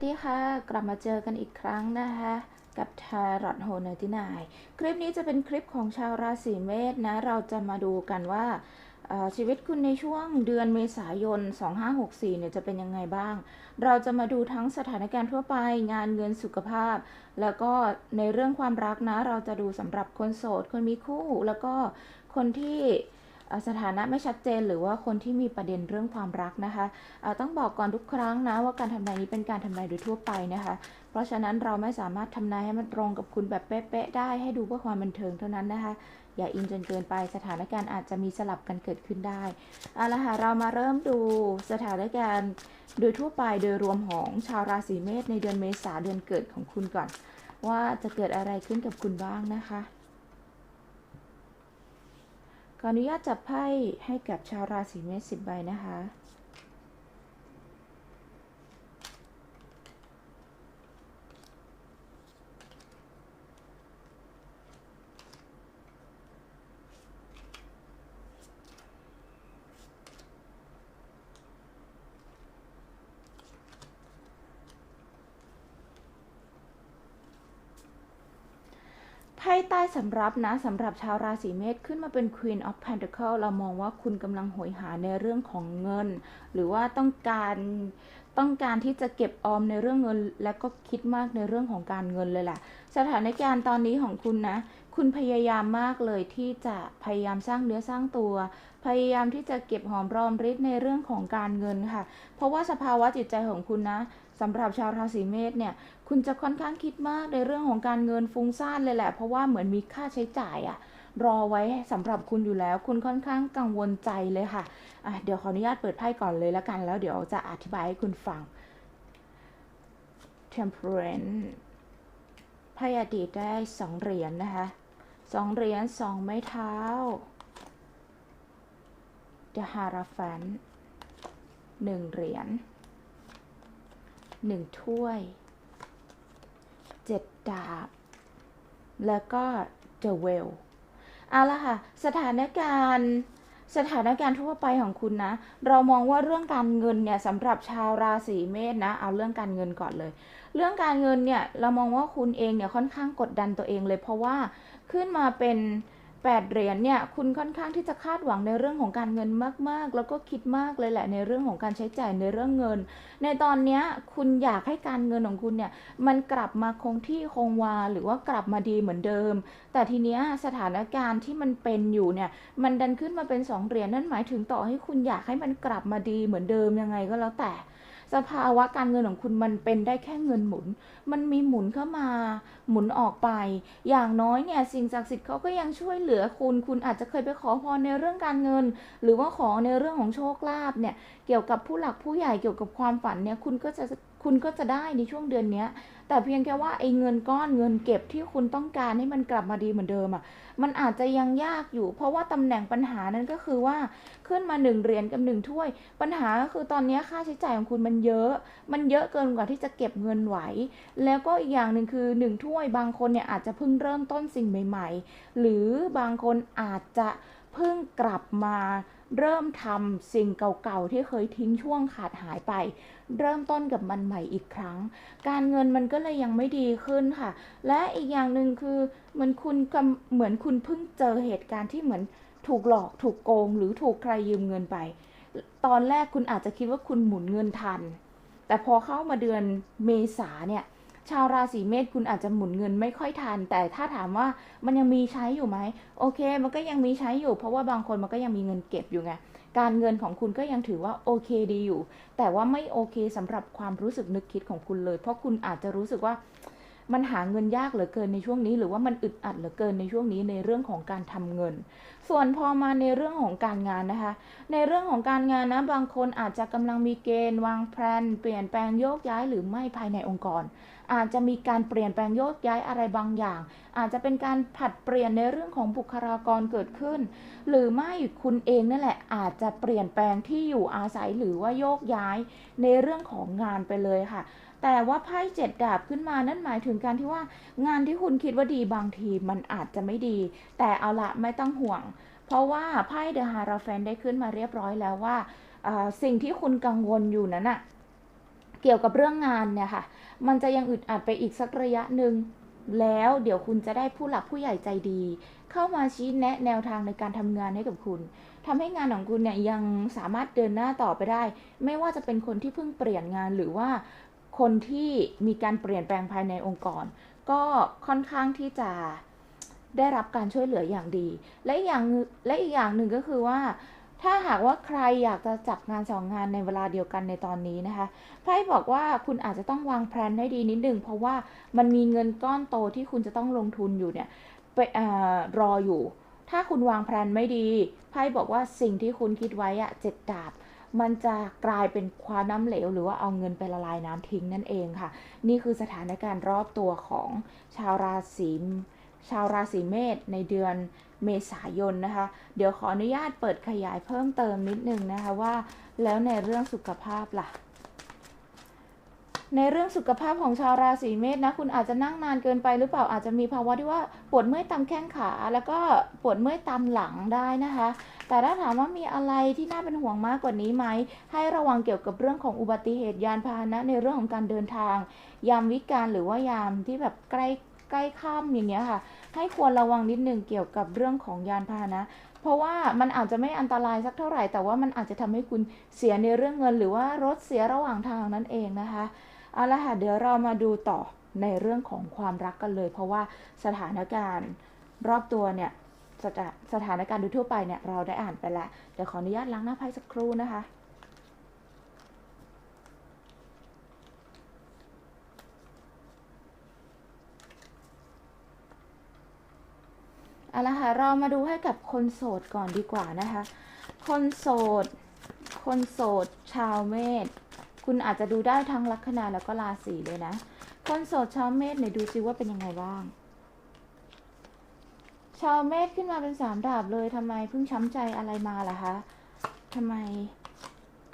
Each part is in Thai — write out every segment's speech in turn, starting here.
สวัสดีค่ะกลับมาเจอกันอีกครั้งนะคะ กับทารอตโฮเนตินายคลิปนี้จะเป็นคลิปของชาวราศีเมษนะ เราจะมาดูกันว่าชีวิตคุณในช่วงเดือนเมษายน 2564 เนี่ยจะเป็นยังไงบ้าง เราจะมาดูทั้งสถานการณ์ทั่วไป งานเงินสุขภาพ แล้วก็ในเรื่องความรักนะ เราจะดูสำหรับคนโสด คนมีคู่ แล้วก็คนที่ สถานะไม่ชัดเจน หรือว่าคนที่มีประเด็นเรื่องความรักนะคะต้องบอกก่อนทุกครั้งนะว่าการทำนายนี้เป็นการทำนายโดยทั่วไปนะคะ เพราะฉะนั้นเราไม่สามารถทำนายให้มันตรงกับคุณแบบเป๊ะๆได้ให้ดูเพื่อความบันเทิงเท่านั้นนะคะอย่าอินจนเกินไปสถานการณ์อาจจะมีสลับกันเกิดขึ้นได้เอาละค่ะเรามาเริ่มดูสถานการณ์โดยทั่วไปโดยรวมของชาวราศีเมษในเดือนเมษาเดือนเกิดของคุณก่อน ว่าจะเกิดอะไรขึ้นกับคุณบ้างนะคะ ขออนุญาตจับไพ่ให้กับชาวราศีเมษสิบใบนะคะ ไพ่ใต้สำรับนะสำหรับชาวราศีเมษขึ้นมาเป็น Queen of Pentacle เรามองว่าคุณกำลังหอยหาในเรื่องของเงิน หรือว่าต้องการต้องการที่จะเก็บออมในเรื่องเงิน และก็คิดมากในเรื่องของการเงินเลยแหละสถานการณ์ตอนนี้ของคุณนะ คุณพยายามมากเลยที่จะพยายามสร้างเนื้อสร้างตัว พยายามที่จะเก็บหอมรอมริบในเรื่องของการเงินค่ะ เพราะว่าสภาวะจิตใจของคุณนะสำหรับชาวราศีเมษเนี่ย คุณจะค่อนข้างคิดมากในเรื่องของการเงินฟุ้งซ่านเลยแหละ เพราะว่าเหมือนมีค่าใช้จ่ายอะรอไว้สำหรับคุณอยู่แล้ว คุณค่อนข้างกังวลใจเลยค่ะะเดี๋ยวขออนุญาตเปิดไพ่ก่อนเลยแล้วกัน แล้วเดี๋ยวจะอธิบายให้คุณฟัง Temperance ไพ่อดีตได้สองเหรียญนะคะ สองเหรียญสองไม้เท้า The Hierophant หนึ่งเหรียญหนึ่งถ้วยเจ็ดดาบ แล้วก็ The Well เอาละค่ะ สถานการณ์สถานการณ์ทั่วไปของคุณนะ เรามองว่าเรื่องการเงินเนี่ยสำหรับชาวราศีเมษนะ เอาเรื่องการเงินก่อนเลย เรื่องการเงินเนี่ยเรามองว่าคุณเองเนี่ยค่อนข้างกดดันตัวเองเลย เพราะว่า ขึ้นมาเป็นแปดเหรียญเนี่ยคุณค่อนข้างที่จะคาดหวังในเรื่องของการเงินมาก ๆ แล้วก็คิดมากเลยแหละในเรื่องของการใช้จ่ายในเรื่องเงิน ในตอนนี้คุณอยากให้การเงินของคุณเนี่ยมันกลับมาคงที่คงวาหรือว่ากลับมาดีเหมือนเดิม แต่ทีเนี้ยสถานการณ์ที่มันเป็นอยู่เนี่ยมันดันขึ้นมาเป็นสองเหรียญนั่นหมายถึงต่อให้คุณอยากให้มันกลับมาดีเหมือนเดิมยังไงก็แล้วแต่ สภาวะการเงินของคุณมันเป็นได้แค่เงินหมุน มันมีหมุนเข้ามาหมุนออกไป อย่างน้อยเนี่ยสิ่งศักดิ์สิทธิ์เขาก็ยังช่วยเหลือคุณ คุณอาจจะเคยไปขอพรในเรื่องการเงิน หรือว่าขอในเรื่องของโชคลาภเนี่ยเกี่ยวกับผู้หลักผู้ใหญ่เกี่ยวกับความฝันเนี่ยคุณก็จะ คุณก็จะได้ในช่วงเดือนเนี้ยแต่เพียงแค่ว่าไอ้เงินก้อนเงินเก็บที่คุณต้องการให้มันกลับมาดีเหมือนเดิมอะ มันอาจจะยังยากอยู่ เพราะว่าตำแหน่งปัญหานั้นก็คือว่าขึ้นมาหนึ่งเหรียญกับหนึ่งถ้วย ปัญหาก็คือตอนนี้ค่าใช้จ่ายของคุณมันเยอะ มันเยอะเกินกว่าที่จะเก็บเงินไหว แล้วก็อีกอย่างหนึ่งคือหนึ่งถ้วย บางคนเนี่ยอาจจะเพิ่งเริ่มต้นสิ่งใหม่ ๆ หรือบางคนอาจจะ พิ่งกลับมาเริ่มทำสิ่งเก่าๆ ที่เคยทิ้งช่วงขาดหายไป เริ่มต้นกับมันใหม่อีกครั้ง การเงินมันก็เลยยังไม่ดีขึ้นค่ะ และอีกอย่างหนึ่งคือเหมือนคุณเหมือนคุณเพิ่งเจอเหตุการณ์ที่เหมือนถูกหลอกถูกโกง หรือถูกใครยืมเงินไป ตอนแรกคุณอาจจะคิดว่าคุณหมุนเงินทัน แต่พอเข้ามาเดือนเมษาเนี่ย ชาวราศีเมษคุณอาจจะหมุนเงินไม่ค่อยทัน แต่ถ้าถามว่ามันยังมีใช้อยู่ไหมโอเค มันก็ยังมีใช้อยู่ เพราะว่าบางคนมันก็ยังมีเงินเก็บอยู่ไงการเงินของคุณก็ยังถือว่าโอเคดีอยู่ แต่ว่าไม่โอเคสำหรับความรู้สึกนึกคิดของคุณเลย เพราะคุณอาจจะรู้สึกว่ามันหาเงินยากเหลือเกินในช่วงนี้ หรือว่ามันอึดอัดเหลือเกินในช่วงนี้ในเรื่องของการทำเงิน ส่วนพอมาในเรื่องของการงานนะคะ ในเรื่องของการงานนะบางคนอาจจะกำลังมีเกณฑ์ วางแผนเปลี่ยนแปลงโยกย้ายหรือไม่ภายในองค์กร อาจจะมีการเปลี่ยนแปลงโยกย้ายอะไรบางอย่าง อาจจะเป็นการผัดเปลี่ยนในเรื่องของบุคลากรเกิดขึ้น หรือไม่คุณเองนั่นแหละ อาจจะเปลี่ยนแปลงที่อยู่อาศัยหรือว่าโยกย้ายในเรื่องของงานไปเลยค่ะ แต่ว่าไพ่เจ็ดดาบขึ้นมานั่นหมายถึงการที่ว่างานที่คุณคิดว่าดีบางทีมันอาจจะไม่ดี แต่เอาละไม่ต้องห่วง เพราะว่าไพ่เดอะฮาราแฟนได้ขึ้นมาเรียบร้อยแล้วว่าอ่าสิ่งที่คุณกังวลอยู่นั้นอะ เกี่ยวกับเรื่องงานเนี่ยค่ะ มันจะยังอึดอัดไปอีกสักระยะหนึ่งแล้วเดี๋ยวคุณจะได้ผู้หลักผู้ใหญ่ใจดี เข้ามาชี้แนะแนวทางในการทำงานให้กับคุณ ทำให้งานของคุณเนี่ยยังสามารถเดินหน้าต่อไปได้ ไม่ว่าจะเป็นคนที่เพิ่งเปลี่ยนงานหรือว่าคนที่มีการเปลี่ยนแปลงภายในองค์กร ก็ค่อนข้างที่จะได้รับการช่วยเหลืออย่างดี และอีกอย่างและอีกอย่างหนึ่งก็คือว่า ถ้าหากว่าใครอยากจะจับงานสองงานในเวลาเดียวกันในตอนนี้นะคะไพ่บอกว่าคุณอาจจะต้องวางแผนให้ดีนิดนึงเพราะว่ามันมีเงินก้อนโตที่คุณจะต้องลงทุนอยู่เนี่ยไปอรออยู่ ถ้าคุณวางแผนไม่ดีไพ่บอกว่าสิ่งที่คุณคิดไว้อะเจ็ดดาบมันจะกลายเป็นความน้ำเหลว หรือว่าเอาเงินไปละลายน้ำทิ้งนั่นเองค่ะ นี่คือสถานการณ์รอบตัวของชาวราศี ชาวราศีเมษในเดือนเมษายนนะคะ เดี๋ยวขออนุญาตเปิดขยายเพิ่มเติมนิดนึงนะคะว่า แล้วในเรื่องสุขภาพล่ะ ในเรื่องสุขภาพของชาวราศีเมษนะคุณอาจจะนั่งนานเกินไปหรือเปล่าอาจจะมีภาวะที่ว่าปวดเมื่อยตามแข้งขา แล้วก็ปวดเมื่อยตามหลังได้นะคะ แต่ถ้าถามว่ามีอะไรที่น่าเป็นห่วงมากกว่านี้ไหมให้ระวังเกี่ยวกับเรื่องของอุบัติเหตุยานพาหนะในเรื่องของการเดินทาง ยามวิกาลหรือว่ายามที่แบบใกล้ ใกล้ค่ำอย่างเงี้ยค่ะ ให้ควรระวังนิดนึงเกี่ยวกับเรื่องของยานพาหนะ เพราะว่ามันอาจจะไม่อันตรายสักเท่าไหร่ แต่ว่ามันอาจจะทำให้คุณเสียในเรื่องเงิน หรือว่ารถเสียระหว่างทางนั่นเองนะคะเอาละค่ะเดี๋ยวเรามาดูต่อในเรื่องของความรักกันเลย เพราะว่าสถานการณ์รอบตัวเนี่ยสถาสถานการณ์โดยทั่วไปเนี่ยเราได้อ่านไปแล้วเดี๋ยวขออนุญาตล้างหน้าไพ่สักครู่นะคะ เอาละค่ะเรามาดูให้กับคนโสดก่อนดีกว่านะคะ คนโสด คนโสด ชาวเมษคุณอาจจะดูได้ทั้งลัคนาแล้วก็ราศีเลยนะ คนโสดชาวเมษเนี่ยดูซิว่าเป็นยังไงบ้าง ชาวเมษขึ้นมาเป็นสามดาบเลยทำไมเพิ่งช้ำใจอะไรมาล่ะคะทำไม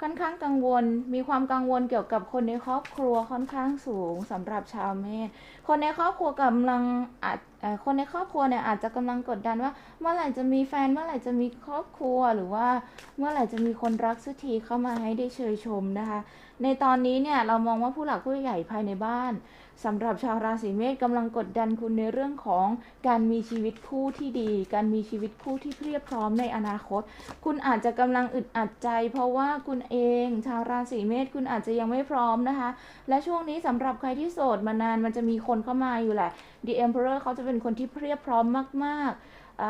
ค่อนข้างกังวล มีความกังวลเกี่ยวกับคนในครอบครัวค่อนข้างสูงสำหรับชาวเมษ คนในครอบครัวกำลังอาจ คนในครอบครัวเนี่ยอาจจะกำลังกดดันว่า เมื่อไหร่จะมีแฟนเมื่อไหร่จะมีครอบครัวหรือว่าเมื่อไหร่จะมีคนรักสักทีเข้ามาให้ได้เชยชมนะคะ ในตอนนี้เนี่ยเรามองว่าผู้หลักผู้ใหญ่ภายในบ้านสำหรับชาวราศีเมษกำลังกดดันคุณในเรื่องของการมีชีวิตคู่ที่ดี การมีชีวิตคู่ที่เพียบพร้อมในอนาคต คุณอาจจะกำลังอึดอัดใจ เพราะว่าคุณเอง ชาวราศีเมษคุณอาจจะยังไม่พร้อมนะคะ และช่วงนี้สำหรับใครที่โสดมานานมันจะมีคนเข้ามาอยู่แหละ The Emperor เขาจะเป็นคนที่เพียบพร้อมมาก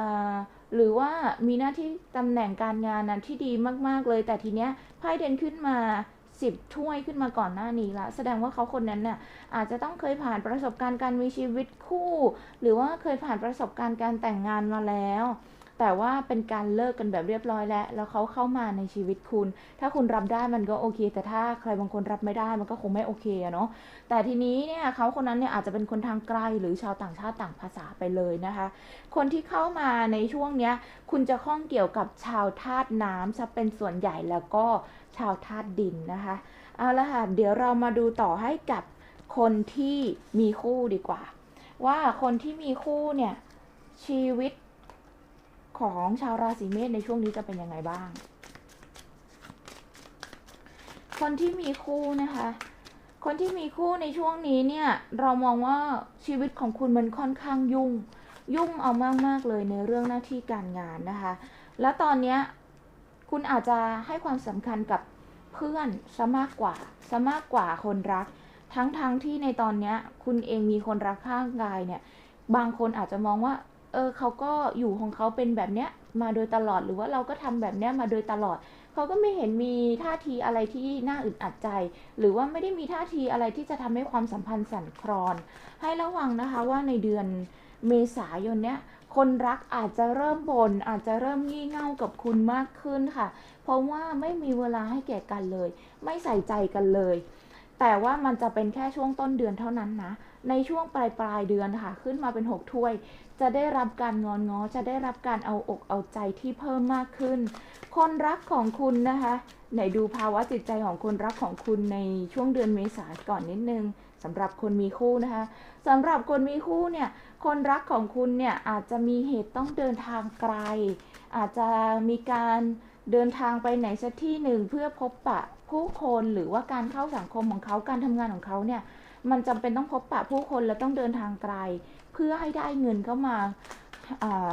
ๆ หรือว่ามีหน้าที่ตำแหน่งการงานนั้นที่ดีมากๆเลย แต่ทีเนี้ยไพ่เด่นขึ้นมาสิบถ้วยขึ้นมาก่อนหน้านี้ละแสดงว่าเขาคนนั้นเนี่ยอาจจะต้องเคยผ่านประสบการณ์การมีชีวิตคู่ หรือว่าเคยผ่านประสบการณ์การแต่งงานมาแล้ว แต่ว่าเป็นการเลิกกันแบบเรียบร้อยแล้ว แล้วเขาเข้ามาในชีวิตคุณ ถ้าคุณรับได้มันก็โอเค แต่ถ้าใครบางคนรับไม่ได้มันก็คงไม่โอเคเนาะแต่ทีนี้เนี่ยเขาคนนั้นเนี่ยอาจจะเป็นคนทางไกลหรือชาวต่างชาติต่างภาษาไปเลยนะคะ คนที่เข้ามาในช่วงเนี้ยคุณจะข้องเกี่ยวกับชาวธาตุน้ำจะเป็นส่วนใหญ่แล้วก็ชาวธาตุดินนะคะเอาละค่ะเดี๋ยวเรามาดูต่อให้กับคนที่มีคู่ดีกว่า ว่าคนที่มีคู่เนี่ยชีวิต ของชาวราศีเมษในช่วงนี้จะเป็นยังไงบ้าง คนที่มีคู่นะคะ คนที่มีคู่ในช่วงนี้เนี่ยเรามองว่าชีวิตของคุณมันค่อนข้างยุ่ง ยุ่งเอามากๆเลยในเรื่องหน้าที่การงานนะคะ และตอนนี้คุณอาจจะให้ความสำคัญกับเพื่อนซะมากกว่าซะมากกว่าคนรัก ทั้งๆทที่ในตอนนี้คุณเองมีคนรักข้างกายเนี่ย บางคนอาจจะมองว่า เออเขาก็อยู่ของเขาเป็นแบบเนี้ยมาโดยตลอดหรือว่าเราก็ทำแบบเนี้ยมาโดยตลอด เขาก็ไม่เห็นมีท่าทีอะไรที่น่าอึดอัดใจ หรือว่าไม่ได้มีท่าทีอะไรที่จะทำให้ความสัมพันธ์สั่นคลอน ให้ระวังนะคะว่าในเดือนเมษายนเนี้ยคนรักอาจจะเริ่มบน่นอาจจะเริ่มงี่เง่ากับคุณมากขึ้นค่ะ เพราะว่าไม่มีเวลาให้แก่กันเลย ไม่ใส่ใจกันเลย แต่ว่ามันจะเป็นแค่ช่วงต้นเดือนเท่านั้นนะ ในช่วงปลายปลายเดือนค่ะ ขึ้นมาเป็น 6 ถ้วย จะได้รับการงอนง้อ จะได้รับการเอาอกเอาใจที่เพิ่มมากขึ้น คนรักของคุณนะคะไหนดูภาวะจิตใจของคนรักของคุณในช่วงเดือนเมษาก่อนนิดนึงสำหรับคนมีคู่นะคะสำหรับคนมีคู่เนี่ยคนรักของคุณเนี่ยอาจจะมีเหตุต้องเดินทางไกล อาจจะมีการเดินทางไปไหนสักที่หนึ่งเพื่อพบปะผู้คนหรือว่าการเข้าสังคมของเขาการทำงานของเขาเนี่ย มันจำเป็นต้องพบปะผู้คนและต้องเดินทางไกล เพื่อให้ได้เงินเข้ามา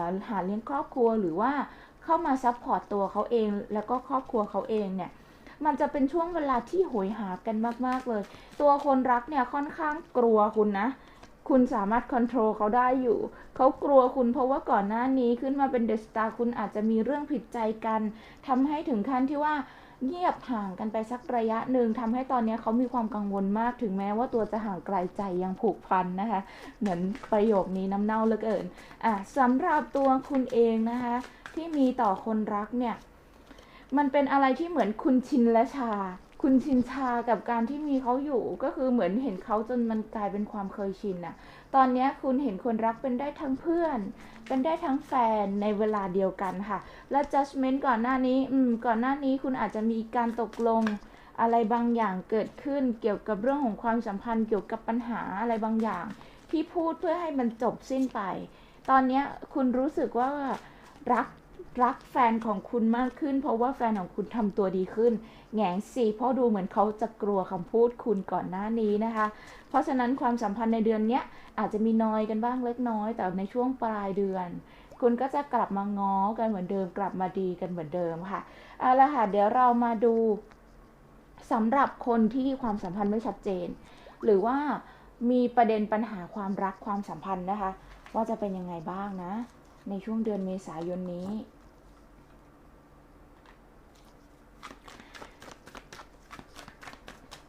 าหาเลี้ยงครอบครัวหรือว่าเข้ามาซัพพอร์ตตัวเขาเอง แล้วก็ครอบครัวเขาเองเนี่ยมันจะเป็นช่วงเวลาที่โหยหากันมาก ๆ เลย ตัวคนรักเนี่ยค่อนข้างกลัวคุณนะ คุณสามารถควบคุมเขาได้อยู่ เขากลัวคุณเพราะว่าก่อนหน้านี้ขึ้นมาเป็นเดอะสตาร์คุณอาจจะมีเรื่องผิดใจกันทำให้ถึงขั้นที่ว่า เงียบห่างกันไปสักระยะหนึ่งทำให้ตอนนี้เขามีความกังวลมากถึงแม้ว่าตัวจะห่างไกลใจยังผูกพันนะคะ เหมือนประโยคนี้น้ำเน่าเหลือเกินอะสำหรับตัวคุณเองนะคะ ที่มีต่อคนรักเนี่ย มันเป็นอะไรที่เหมือนคุณชินและชา คุณชินชากับการที่มีเขาอยู่ก็คือเหมือนเห็นเขาจนมันกลายเป็นความเคยชินน่ะ ตอนนี้คุณเห็นคนรักเป็นได้ทั้งเพื่อน เป็นได้ทั้งแฟนในเวลาเดียวกันค่ะ และ judgment ก่อนหน้านี้ อืม ก่อนหน้านี้คุณอาจจะมีการตกลงอะไรบางอย่างเกิดขึ้นเกี่ยวกับเรื่องของความสัมพันธ์เกี่ยวกับปัญหาอะไรบางอย่าง ที่พูดเพื่อให้มันจบสิ้นไป ตอนนี้คุณรู้สึกว่ารัก รักแฟนของคุณมากขึ้น เพราะว่าแฟนของคุณทำตัวดีขึ้น แง่งสิเพราะดูเหมือนเขาจะกลัวคำพูดคุณก่อนหน้านี้นะคะ เพราะฉะนั้นความสัมพันธ์ในเดือนนี้อาจจะมีน้อยกันบ้างเล็กน้อย แต่ในช่วงปลายเดือน คุณก็จะกลับมาง้อกันเหมือนเดิม กลับมาดีกันเหมือนเดิมค่ะเอาละค่ะเดี๋ยวเรามาดูสำหรับคนที่ความสัมพันธ์ไม่ชัดเจน หรือว่ามีประเด็นปัญหาความรักความสัมพันธ์นะคะ ว่าจะเป็นยังไงบ้างนะ ในช่วงเดือนเมษายนนี้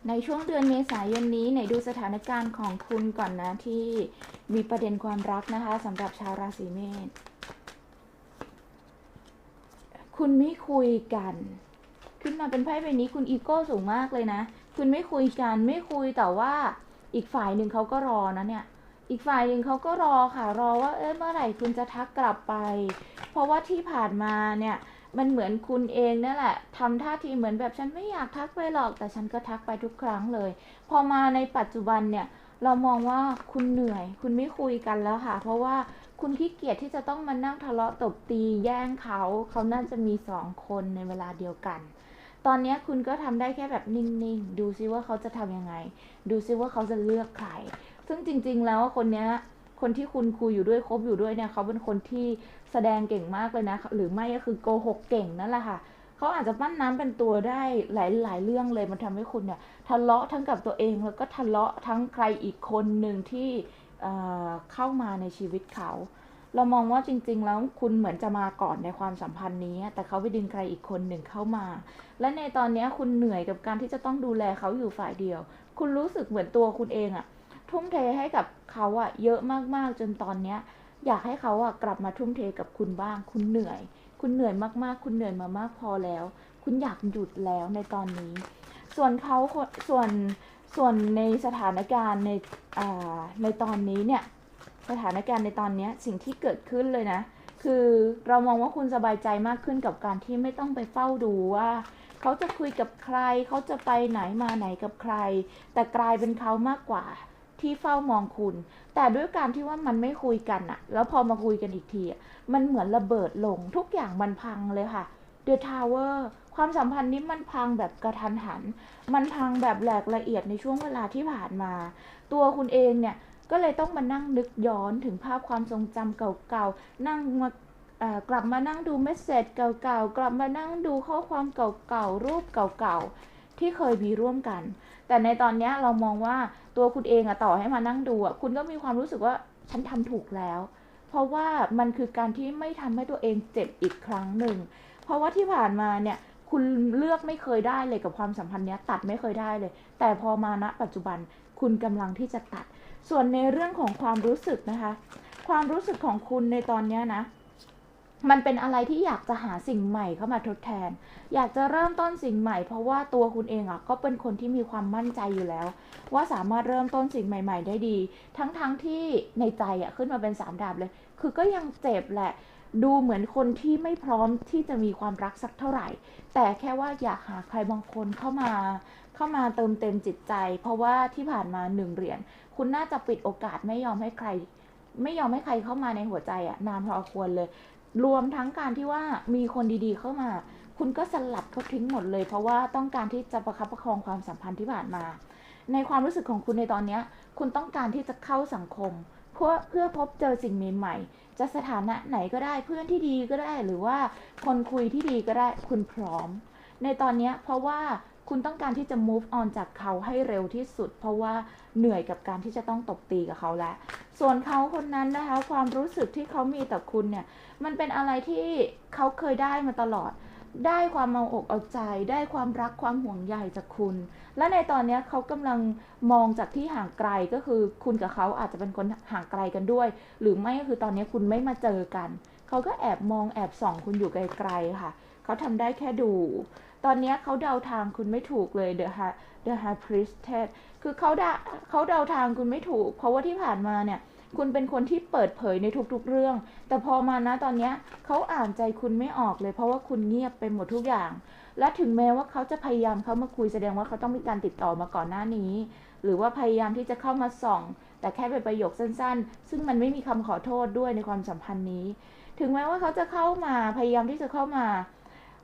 ในช่วงเดือนเมษายนนี้ไหนดูสถานการณ์ของคุณก่อนนะที่มีประเด็นความรักนะคะสำหรับชาวราศีเมษคุณไม่คุยกัน ขึ้นมาเป็นไพ่ใบนี้คุณอีโก้สูงมากเลยนะ คุณไม่คุยกันไม่คุยแต่ว่าอีกฝ่ายหนึ่งเขาก็รอนะเนี่ย อีกฝ่ายหนึ่งเขาก็รอค่ะรอว่าเอ๊ะเมื่อไหร่คุณจะทักกลับไป เพราะว่าที่ผ่านมาเนี่ย มันเหมือนคุณเองนั่นแหละทำท่าทีเหมือนแบบฉันไม่อยากทักไปหรอก แต่ฉันก็ทักไปทุกครั้งเลย พอมาในปัจจุบันเนี่ย เรามองว่าคุณเหนื่อย คุณไม่คุยกันแล้วค่ะ เพราะว่าคุณขี้เกียจที่จะต้องมานั่งทะเลาะตบตีแย่งเขา เขาน่าจะมีสองคนในเวลาเดียวกัน ตอนนี้คุณก็ทำได้แค่แบบนิ่งๆ ดูซิว่าเขาจะทำยังไง ดูซิว่าเขาจะเลือกใคร ซึ่งจริง ๆ แล้วคนเนี้ย คนที่คุณคุยอยู่ด้วยคบอยู่ด้วยเนี่ยเขาเป็นคนที่แสดงเก่งมากเลยนะ หรือไม่ก็คือโกหกเก่งนั่นแหละค่ะเขาอาจจะปั้นน้ำเป็นตัวได้หลาย ๆ เรื่องเลยมันทำให้คุณเนี่ยทะเลาะทั้งกับตัวเองแล้วก็ทะเลาะทั้งใครอีกคนหนึ่งที่เข้ามาในชีวิตเขา เรามองว่าจริง ๆ แล้วคุณเหมือนจะมาก่อนในความสัมพันธ์นี้ แต่เขาไปดึงใครอีกคนหนึ่งเข้ามา และในตอนนี้คุณเหนื่อยกับการที่จะต้องดูแลเขาอยู่ฝ่ายเดียว คุณรู้สึกเหมือนตัวคุณเองอะ ทุ่มเทให้กับเขาอะเยอะมากๆจนตอนเนี้ย อยากให้เขาอะกลับมาทุ่มเทกับคุณบ้าง คุณเหนื่อย คุณเหนื่อยมากๆ คุณเหนื่อยมามากพอแล้ว คุณอยากหยุดแล้วในตอนนี้ ส่วนเขาส่วนส่วนในสถานการณ์ในอ่าในตอนนี้เนี่ยสถานการณ์ในตอนนี้สิ่งที่เกิดขึ้นเลยนะ คือเรามองว่าคุณสบายใจมากขึ้นกับการที่ไม่ต้องไปเฝ้าดูว่า เขาจะคุยกับใคร เขาจะไปไหนมาไหนกับใคร แต่กลายเป็นเขามากกว่า ที่เฝ้ามองคุณ แต่ด้วยการที่ว่ามันไม่คุยกันอะแล้วพอมาคุยกันอีกทีอะมันเหมือนระเบิดลงทุกอย่างมันพังเลยค่ะ The Tower ความสัมพันธ์นี้มันพังแบบกระทันหัน มันพังแบบแหลกละเอียดในช่วงเวลาที่ผ่านมา ตัวคุณเองเนี่ยก็เลยต้องมานั่งนึกย้อนถึงภาพความทรงจำเก่าๆ นั่งมากลับมานั่งดูเมสเซจเก่าๆ กลับมานั่งดูข้อความเก่าๆ รูปเก่าๆ ที่เคยมีร่วมกัน แต่ในตอนนี้เรามองว่า ตัวคุณเองอะต่อให้มานั่งดูอะคุณก็มีความรู้สึกว่าฉันทำถูกแล้ว เพราะว่ามันคือการที่ไม่ทำให้ตัวเองเจ็บอีกครั้งหนึ่ง เพราะว่าที่ผ่านมาเนี่ยคุณเลือกไม่เคยได้เลยกับความสัมพันธ์เนี้ยตัดไม่เคยได้เลย แต่พอมาณปัจจุบันคุณกำลังที่จะตัด ส่วนในเรื่องของความรู้สึกนะคะ ความรู้สึกของคุณในตอนเนี้ยนะ มันเป็นอะไรที่อยากจะหาสิ่งใหม่เข้ามาทดแทน อยากจะเริ่มต้นสิ่งใหม่ เพราะว่าตัวคุณเองอะก็เป็นคนที่มีความมั่นใจอยู่แล้ว ว่าสามารถเริ่มต้นสิ่งใหม่ ๆ ได้ดี ทั้งๆทที่ในใจอะขึ้นมาเป็นสามดาบเลย คือก็ยังเจ็บแหละ ดูเหมือนคนที่ไม่พร้อมที่จะมีความรักสักเท่าไหร่ แต่แค่ว่าอยากหาใครบางคนเข้ามา เข้ามาเติมเต็มจิตใจ เพราะว่าที่ผ่านมาหนึ่งเหรียญคุณน่าจะปิดโอกาสไม่ยอมให้ใคร ไม่ยอมให้ใครเข้ามาในหัวใจอะนานพอควรเลย รวมทั้งการที่ว่ามีคนดีๆเข้ามา คุณก็สลัดเขาทิ้งหมดเลย เพราะว่าต้องการที่จะประคับประคองความสัมพันธ์ที่ผ่านมา ในความรู้สึกของคุณในตอนนี้ คุณต้องการที่จะเข้าสังคม เพื่อเพื่อพบเจอสิ่งใหม่ๆจะสถานะไหนก็ได้เพื่อนที่ดีก็ได้ หรือว่าคนคุยที่ดีก็ได้คุณพร้อม ในตอนนี้เพราะว่า คุณต้องการที่จะ move on จากเขาให้เร็วที่สุด เพราะว่าเหนื่อยกับการที่จะต้องตบตีกับเขาแล้ว ส่วนเขาคนนั้นนะคะ ความรู้สึกที่เขามีต่อคุณเนี่ย มันเป็นอะไรที่เขาเคยได้มาตลอด ได้ความเอาอกเอาใจ ได้ความรักความห่วงใยจากคุณ และในตอนนี้เขากำลังมองจากที่ห่างไกลก็คือคุณกับเขาอาจจะเป็นคนห่างไกลกันด้วย หรือไม่ก็คือตอนนี้คุณไม่มาเจอกัน เขาก็แอบมองแอบส่องคุณอยู่ไกลๆค่ะ เขาทำได้แค่ดู ตอนนี้เขาเดาทางคุณไม่ถูกเลย The h a The High Priestess คือเขาเดาเขาเดาทางคุณไม่ถูก เพราะว่าที่ผ่านมาเนี่ย คุณเป็นคนที่เปิดเผยในทุกๆเรื่อง แต่พอมานะตอนนี้เขาอ่านใจคุณไม่ออกเลย เพราะว่าคุณเงียบไปหมดทุกอย่าง และถึงแม้ว่าเขาจะพยายามเข้ามาคุยแสดงว่าเขาต้องมีการติดต่อมาก่อนหน้านี้ หรือว่าพยายามที่จะเข้ามาส่อง แต่แค่เป็นประโยคสั้นๆ ซึ่งมันไม่มีคำขอโทษด้วยในความสัมพันธ์นี้ ถึงแม้ว่าเขาจะเข้ามาพยายามที่จะเข้ามา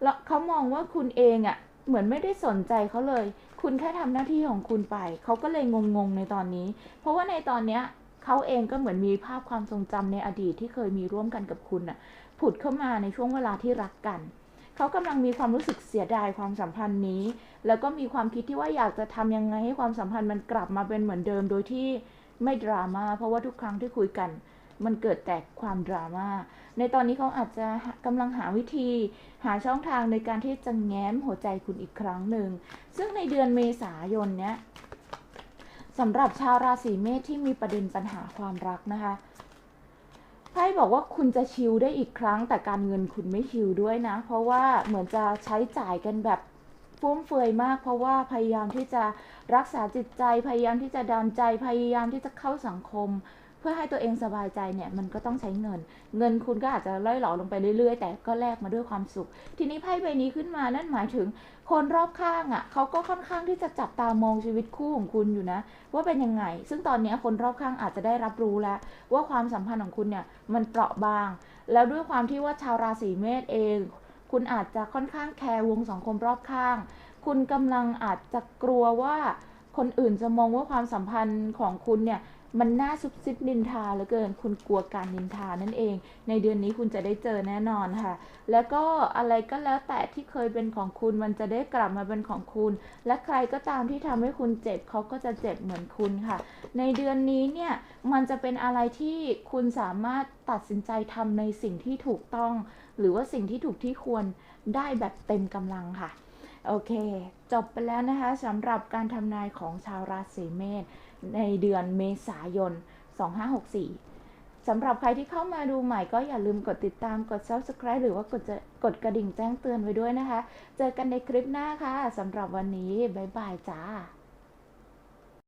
แล้วเขามองว่าคุณเองอะ่ะ เหมือนไม่ได้สนใจเขาเลย คุณแค่ทำหน้าที่ของคุณไป เขาก็เลยงงๆในตอนนี้ เพราะว่าในตอนเนี้ยเขาเองก็เหมือนมีภาพความทรงจำในอดีตที่เคยมีร่วมกันกับคุณอะ ผุดเข้ามาในช่วงเวลาที่รักกัน เขากำลังมีความรู้สึกเสียดายความสัมพันธ์นี้ แล้วก็มีความคิดที่ว่าอยากจะทำยังไงให้ความสัมพันธ์มันกลับมาเป็นเหมือนเดิมโดยที่ไม่ดราม่าเพราะว่าทุกครั้งที่คุยกัน มันเกิดแต่ความดราม่า ในตอนนี้เขาอาจจะกำลังหาวิธี หาช่องทางในการที่จะแง้มหัวใจคุณอีกครั้งหนึ่ง ซึ่งในเดือนเมษายนเนี้ยสำหรับชาวราศีเมษที่มีประเด็นปัญหาความรักนะคะไพ่บอกว่าคุณจะชิลได้อีกครั้ง แต่การเงินคุณไม่ชิลด้วยนะ เพราะว่าเหมือนจะใช้จ่ายกันแบบฟุ่มเฟือยมาก เพราะว่าพยายามที่จะรักษาจิตใจ พยายามที่จะดันใจ พยายามที่จะเข้าสังคม เพื่อให้ตัวเองสบายใจเนี่ยมันก็ต้องใช้เงิน เงินคุณก็อาจจะล่อยหลอลงไปเรื่อยๆ แต่ก็แลกมาด้วยความสุข ทีนี้ไพ่ใบนี้ขึ้นมานั่นหมายถึงคนรอบข้างอะ่ะเขาก็ค่อนข้างที่จะจับตามองชีวิตคู่ของคุณอยู่นะ ว่าเป็นยังไง ซึ่งตอนนี้คนรอบข้างอาจจะได้รับรู้แล้ว ว่าความสัมพันธ์ของคุณเนี่ยมันเปราะบาง แล้วด้วยความที่ว่าชาวราศีเมษเอง คุณอาจจะค่อนข้างแคร์วงสังคมรอบข้าง คุณกำลังอาจจะกลัวว่าคนอื่นจะมองว่าความสัมพันธ์ของคุณเนี่ย มันน่าซุบซิบนินทาเหลือเกิน คุณกลัวการนินทานั่นเอง ในเดือนนี้คุณจะได้เจอแน่นอนค่ะ แล้วก็อะไรก็แล้วแต่ที่เคยเป็นของคุณมันจะได้กลับมาเป็นของคุณ และใครก็ตามที่ทำให้คุณเจ็บเขาก็จะเจ็บเหมือนคุณค่ะ ในเดือนนี้เนี่ยมันจะเป็นอะไรที่คุณสามารถตัดสินใจทำในสิ่งที่ถูกต้อง หรือว่าสิ่งที่ถูกที่ควรได้แบบเต็มกำลังค่ะ โอเค จบไปแล้วนะคะสำหรับการทำนายของชาวราศีเมษ ในเดือนเมษายน 2564 สำหรับใครที่เข้ามาดูใหม่ก็อย่าลืมกดติดตามกด subscribe หรือว่ากดจะกดกระดิ่งแจ้งเตือนไว้ด้วยนะคะ เจอกันในคลิปหน้าค่ะสำหรับวันนี้ บ๊ายบายจ้า